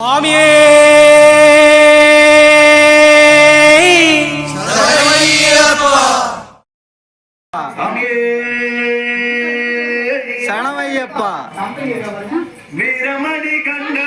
சுவாமியே! சரணமையப்பா வீரமணி கண்ட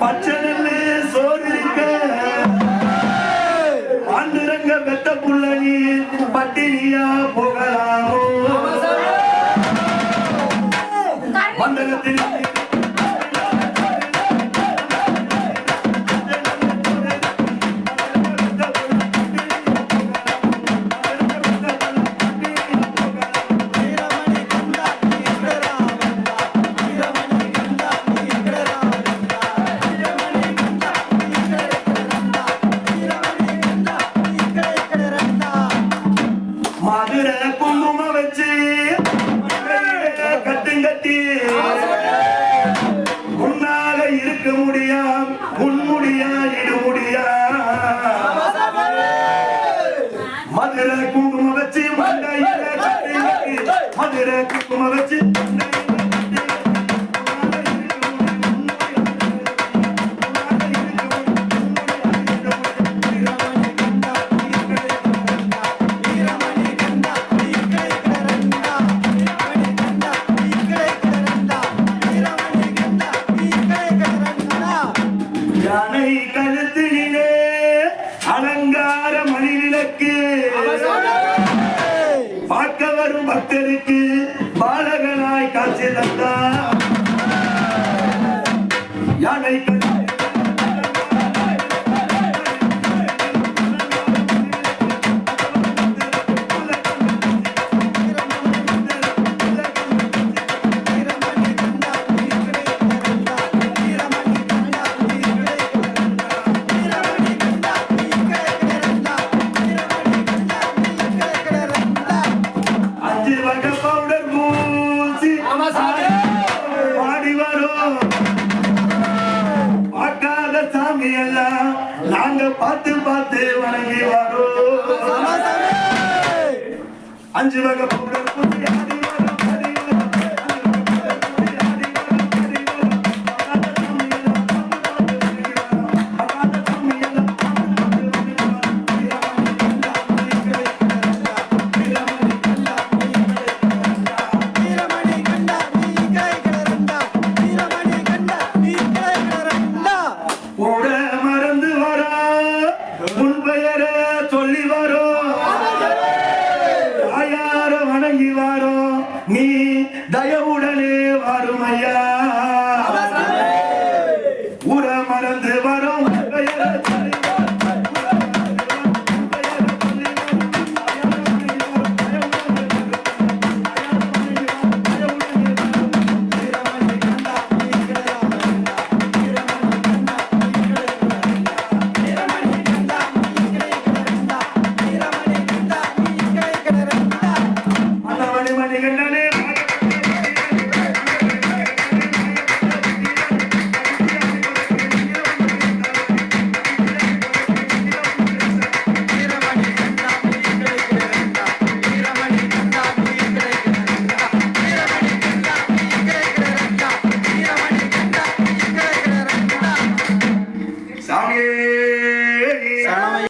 பச்சனல்லே சோறு இருக்க ஆண்டுரங்க வெத்த புள்ளனி பட்டினியா போகலாமோ? மண்டலத்தில் கட்டுங்கட்டி உன்னால இருக்க முடியா முன்முடியா இடு முடியா மதுரை குங்கும வச்சு மண்டையில கட்டுங்கட்டி மதுரை குங்கும வச்சு அலங்கார மணி விளக்கு பார்க்க வரும் பக்தருக்கு பாலகனாய் காட்சி தந்தா. யானை பூசி பாடி வரும். பார்க்காத சாமி எல்லாம் நாங்க பார்த்து பார்த்து வணங்கி வரோம். அஞ்சு வகை பவுடர் வரும் நீ தயவுடனே வரும் சரணமய்யா